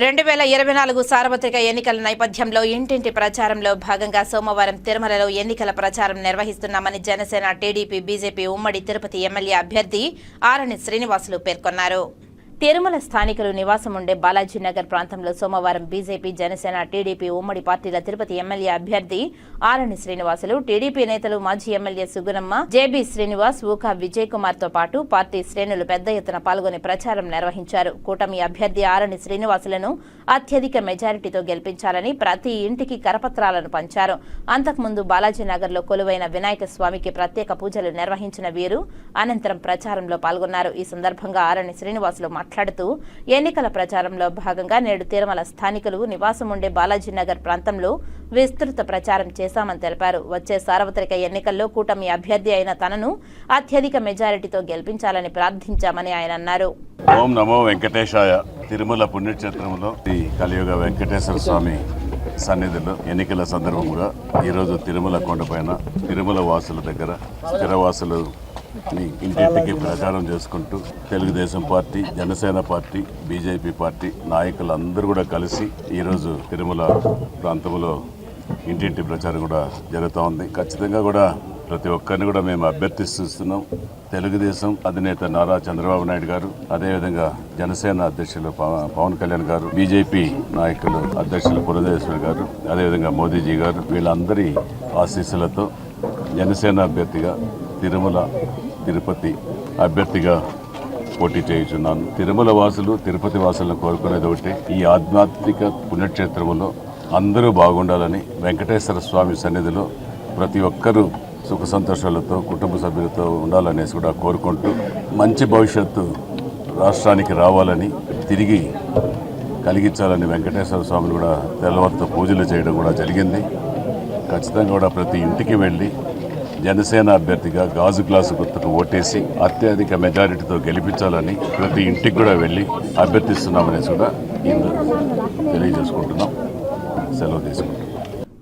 రెండు వేల ఇరవై నాలుగు సార్వత్రిక ఎన్నికల నేపథ్యంలో ఇంటింటి ప్రచారంలో భాగంగా సోమవారం తిరుమలలో ఎన్నికల ప్రచారం నిర్వహిస్తున్నామని జనసేన టీడీపీ బీజేపీ ఉమ్మడి తిరుపతి ఎమ్మెల్యే అభ్యర్థి ఆరణి శ్రీనివాసులు పేర్కొన్నారు. తిరుమల స్థానికులు నివాసం ఉండే బాలాజీ నగర్ ప్రాంతంలో సోమవారం బీజేపీ జనసేన టీడీపీ ఉమ్మడి పార్టీల తిరుపతి ఎమ్మెల్యే అభ్యర్థి ఆరణి శ్రీనివాసులు టీడీపీ నేతలు మాజీ ఎమ్మెల్యే సుగుణమ్మ జేబీ శ్రీనివాస్ ఊకా విజయ్ కుమార్తో పాటు పార్టీ శ్రేణులు పెద్ద ఎత్తున పాల్గొని ప్రచారం నిర్వహించారు. కూటమి అభ్యర్థి ఆరణి శ్రీనివాసులను అత్యధిక మెజారిటీతో గెలిపించాలని ప్రతి ఇంటికి కరపత్రాలను పంచారు. అంతకుముందు బాలాజీ నగర్లో కొలువైన వినాయక స్వామికి ప్రత్యేక పూజలు నిర్వహించిన వీరు అనంతరం ప్రచారంలో పాల్గొన్నారు. ఈ సందర్భంగా ఆరణి శ్రీనివాసులు మాట్లాడుతూ ఎన్నికల ప్రచారంలో భాగంగా నేడు తిరుమల స్థానికులు నివాసం ఉండే బాలాజీ నగర్ ప్రాంతంలో విస్తృత ప్రచారం చేశామని తెలిపారు. వచ్చే సార్వత్రిక ఎన్నికల్లో కూటమి అభ్యర్థి అయిన తనను అత్యధిక మెజారిటీతో గెలిపించాలని ప్రార్థించామని ఆయన అన్నారు. ఓం నమో వెంకటేశాయ. తిరుమల పుణ్యక్షేత్రంలో శ్రీ కలియుగ వెంకటేశ్వర స్వామి సన్నిధిలో ఎన్నికల సందర్భంగా ఈరోజు తిరుమల కొండపైన తిరుమల వాసుల దగ్గర స్థిరవాసులు ఇంటింటికి ప్రచారం చేసుకుంటూ Telugu Desam party Janasena party BJP party నాయకులందరూ కూడా కలిసి ఈరోజు తిరుమల ప్రాంతంలో ఇంటింటి ప్రచారం కూడా జరుగుతూ ఉంది. ఖచ్చితంగా కూడా ప్రతి ఒక్కరిని కూడా మేము అభ్యర్థిస్తున్నాం తెలుగుదేశం అధినేత నారా చంద్రబాబు నాయుడు గారు అదేవిధంగా జనసేన అధ్యక్షులు పవన్ కళ్యాణ్ గారు బీజేపీ నాయకులు అధ్యక్షులు పురంధేశ్వరి గారు అదేవిధంగా మోదీజీ గారు వీళ్ళందరి ఆశీస్సులతో జనసేన అభ్యర్థిగా తిరుమల తిరుపతి అభ్యర్థిగా పోటీ చేయుచున్నాను. తిరుమల వాసులు తిరుపతి వాసులను కోరుకునేది ఒకటి ఈ ఆధ్యాత్మిక పుణ్యక్షేత్రములో అందరూ బాగుండాలని వెంకటేశ్వర స్వామి సన్నిధిలో ప్రతి ఒక్కరూ సుఖ సంతోషాలతో కుటుంబ సభ్యులతో ఉండాలనేసి కూడా కోరుకుంటూ మంచి భవిష్యత్తు రాష్ట్రానికి రావాలని తిరిగి కలిగించాలని వెంకటేశ్వర స్వామిని కూడా తెల్లవారితో పూజలు చేయడం కూడా జరిగింది. ఖచ్చితంగా కూడా ప్రతి ఇంటికి వెళ్ళి జనసేన అభ్యర్థిగా గాజు గ్లాసు గుర్తుకు ఓటేసి అత్యధిక మెజారిటీతో గెలిపించాలని ప్రతి ఇంటికి కూడా వెళ్ళి అభ్యర్థిస్తున్నామనేసి కూడా తెలియజేసుకుంటున్నాం. సెలవు తీసుకుంటున్నాం.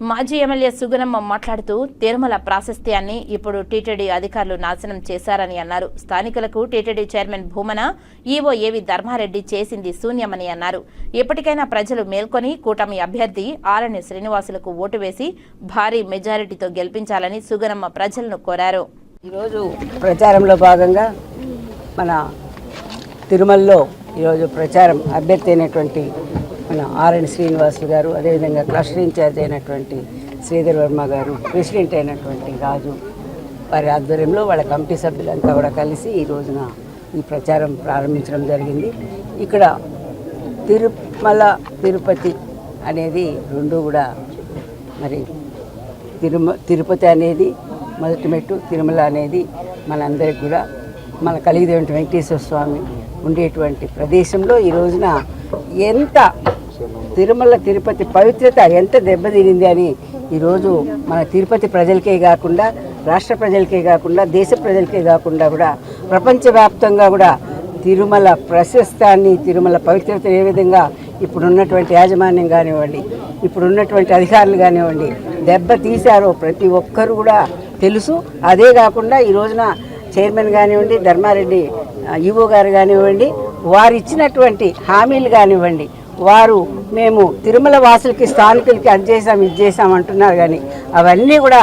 మాజీ ఎమ్మెల్యే సుగుణమ్మ మాట్లాడుతూ తిరుమల ప్రాశస్త్యాన్ని ఇప్పుడు టీటీడీ అధికారులు నాశనం చేశారని అన్నారు. స్థానికులకు టీటీడీ చైర్మన్ భూమన ఈవో ఏవి ధర్మారెడ్డి చేసింది శూన్యమని అన్నారు. ఇప్పటికైనా ప్రజలు మేల్కొని కూటమి అభ్యర్థి ఆరణి శ్రీనివాసులకు ఓటు వేసి భారీ మెజారిటీతో గెలిపించాలని సుగుణమ్మ ప్రజలను కోరారు. ఈరోజు ప్రచారంలో భాగంగా మన తిరుమలలో ఈరోజు ప్రచారం అభ్యర్థి అయినటువంటి మన ఆర్ఎన్ శ్రీనివాసులు గారు అదేవిధంగా క్లస్టర్ ఇన్ఛార్జ్ అయినటువంటి శ్రీధర్ వర్మ గారు ప్రెసిడెంట్ అయినటువంటి రాజు వారి ఆధ్వర్యంలో వాళ్ళ కమిటీ సభ్యులంతా కూడా కలిసి ఈ రోజున ఈ ప్రచారం ప్రారంభించడం జరిగింది. ఇక్కడ తిరుమల తిరుపతి అనేది రెండు కూడా మరి తిరుమ తిరుపతి అనేది మొదటి మెట్టు తిరుమల అనేది మనందరికి కూడా మన కలిగినటువంటి వెంకటేశ్వర స్వామి ఉండేటువంటి ప్రదేశంలో ఈ రోజున ఎంత తిరుమల తిరుపతి పవిత్రత ఎంత దెబ్బతినింది అని ఈరోజు మన తిరుపతి ప్రజలకే కాకుండా రాష్ట్ర ప్రజలకే కాకుండా దేశ ప్రజలకే కాకుండా కూడా ప్రపంచవ్యాప్తంగా కూడా తిరుమల ప్రశస్తాన్ని తిరుమల పవిత్రత ఏ విధంగా ఇప్పుడున్నటువంటి యాజమాన్యం కానివ్వండి ఇప్పుడున్నటువంటి అధికారులు కానివ్వండి దెబ్బ తీశారో ప్రతి ఒక్కరు కూడా తెలుసు. అదే కాకుండా ఈ రోజున చైర్మన్ కానివ్వండి ధర్మారెడ్డి ఈవో గారు కానివ్వండి వారు ఇచ్చినటువంటి హామీలు కానివ్వండి వారు మేము తిరుమల వాసులకి స్థానికులకి అది చేసాం ఇది చేసాం అంటున్నారు కానీ అవన్నీ కూడా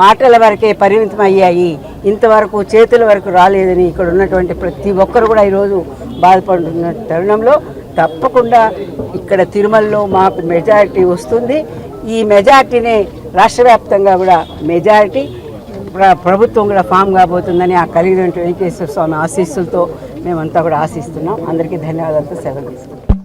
మాటల వరకే పరిమితం అయ్యాయి ఇంతవరకు చేతుల వరకు రాలేదని ఇక్కడ ఉన్నటువంటి ప్రతి ఒక్కరు కూడా ఈరోజు బాధపడుతున్న తరుణంలో తప్పకుండా ఇక్కడ తిరుమలలో మాకు మెజారిటీ వస్తుంది. ఈ మెజారిటీనే రాష్ట్ర వ్యాప్తంగా కూడా మెజారిటీ ప్రభుత్వం కూడా ఫామ్ కాబోతుందని ఆ కలిగినటువంటి వెంకటేశ్వర స్వామి ఆశీస్సులతో మేమంతా కూడా ఆశిస్తున్నాం. అందరికీ ధన్యవాదాలతో సెలవు తీసుకుంటాం